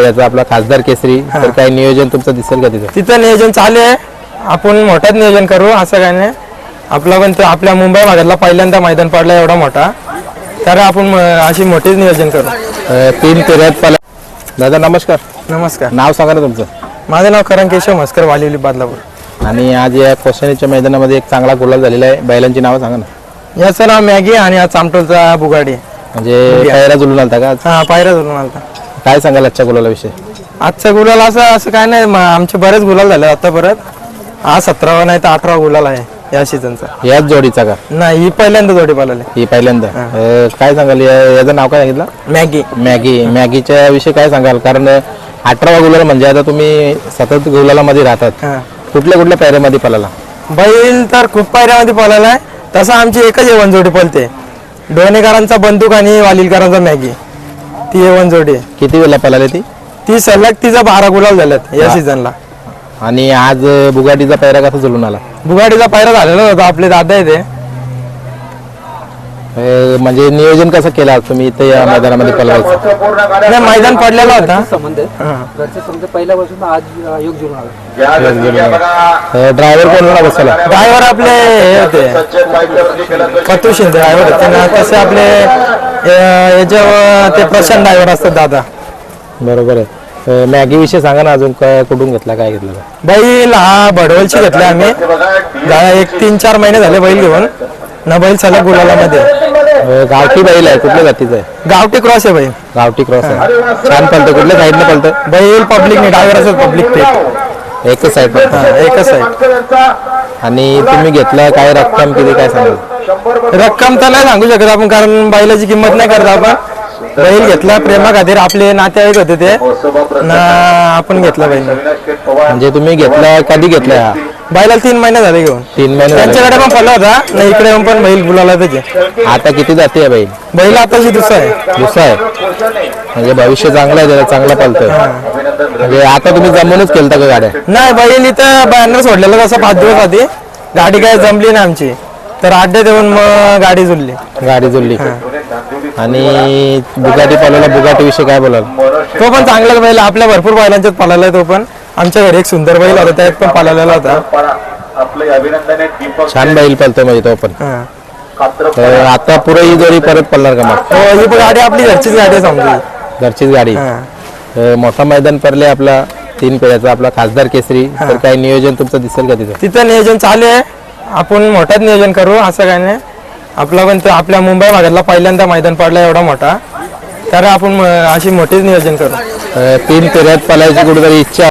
याचा आपला खासदार केसरी तर काही नियोजन तुमचं दिसेल का तिथं? तिथं नियोजन चालू आहे. आपण मोठ्यात नियोजन करू असं काय नाही. आपला पण तो आपल्या मुंबई भागातला पहिल्यांदा मैदान पडला एवढा मोठा. तर आपण अशी मोठीच नियोजन करू. अं, तीन फेऱ्यात पला दादा नमस्कार. नमस्कार. नाव सांगा ना तुमचं. माझं नाव करण केशव मस्कर वालिवली बदलापूर. आणि आज या कोशानीच्या मैदानामध्ये एक चांगला गुलाल झालेला आहे. बैलांची नावं सांगा ना. याचं नाव मॅगी आणि हा चामटोलचा बुगाडी. म्हणजे पायरा जुलून आलता का? आज? हा पायऱ्या धरून आलता. काय सांगाल आजच्या गुलालाविषयी आजचा गुलाल असं असं काय नाही म- आमचे बरेच गुलाल झाले आता परत. हा सतरावा नाही तर अठरावा गुलाल आहे या सीझनचा याच जोडीचा का? नाही ही पहिल्यांदा जोडी पालाले ही पहिल्यांदा. अं, काय सांगाल या- याचं नाव काय सांगितलं? मॅगी. मॅगी. मॅगीच्या विषयी काय सांगाल? कारण अठरावा गुलाल म्हणजे आता तुम्ही सतत गुलालामध्ये राहतात. हा. कुठल्या कुठल्या पायऱ्यामध्ये पळाला? बैल तर खूप पायऱ्यामध्ये पळाला आहे तसं आमची एकच एवन जोडी पळते. डोणेकरांचा बंदूक आणि वालिलकरांचा मॅगी. ती एवन जोडी आहे. किती वेळेला पळाली ती? ती सलग तिचा बारा गुलाल झाल्यात या सीझनला आणि आज बुगाटीचा पायरा कसा जुलून आला? बुगाडीचा पायरा झालेला होता आपले दादा आहे ते. अं, म्हणजे नियोजन कसं केलं आज तुम्ही इथे या मैदानामध्ये पळवायचं? नाही मैदान पडलेला होता. संबंध आहे हा. घरचे समजा पहिल्यापासून आज अं, योग जुळून आला. ड्रायव्हर कोण होता बसला? ड्रायव्हर आपले हे होते. ड्रायव्हर होते ना तसे आपले याच्यावर ते प्रशांत ड्रायव्हर असतात दादा. बरोबर आहे. मॅगी विषयी सांगा ना अजून काय कुठून घेतला काय घेतलं? बैल हा बडवलची घेतला आम्ही. एक तीन चार महिने झाले बैल घेऊन. ना बैल सलग गुलालामध्ये. अं, गावठी बैल आहे कुठल्या जातीचं आहे? गावठी क्रॉस आहे बैल. गावठी क्रॉस आहे. छान पळतं कुठल्या साईडने पळतं बैल पब्लिक नाही ड्रायव्हर असत पब्लिक ते. एकच साईड हा, एकच आहे आणि तुम्ही घेतलं काय रक्कम किती काय सांगाल? रक्कम तर नाही सांगू शकत आपण कारण बैलाची किंमत नाही करत आपण. बैल घेतला प्रेमा खातीर आपले नातेवाईक होते ते. ना आपण घेतला बैल. म्हणजे तुम्ही घेतला कधी घेतला? हा बैलाला तीन महिने झाले घेऊन. तीन महिने झाले. त्यांच्याकडे पण पडला होता. ना इकडे येऊन पण बैल बुलाला त्याचे. आता किती जाती आहे बैल? बैल आताशी दुसरा आहे. दुसरा आहे? म्हणजे भविष्य चांगलं आहे त्याला चांगला पळतोय म्हणजे आता तुम्ही जमूनच केलता का गाड्या? नाही बैल इथं बॅनर सोडलेलं कसं पाच दिवस आधी. गाडी काय जमली नाही आमची. तर अड्ड्यात येऊन मग गाडी जुळली. गाडी जुळली. आणि बुगाटी पळवला बुगाटी विषयी काय बोलाल? तो पण चांगलाच बैल आपल्या भरपूर बैलांच्यात पळाला तो पण. आमच्या घरी एक सुंदर बैल होता त्यात पण पळालेला होता. छान बैल पळतो म्हणजे तो पण. तर आता पुढे ही जोडी परत पडणार का मग? हो ही पण गाडी आपली घरचीच गाडी आहे समजू. घरचीच गाडी. तर मोठा मैदान पडले आपला तीन पेढ्याचा आपला खासदार केसरी. तर काही नियोजन तुमचं दिसेल का तिथं? तिथं नियोजन चालू आहे. आपण मोठ्यात नियोजन करू असं काय नाही आपला पण आपल्या मुंबई भागातला पहिल्यांदा मैदान पडला एवढा मोठा. तर आपण अशी मोठीच नियोजन करू. तीन पेढ्यात पळायची कुठेतरी इच्छा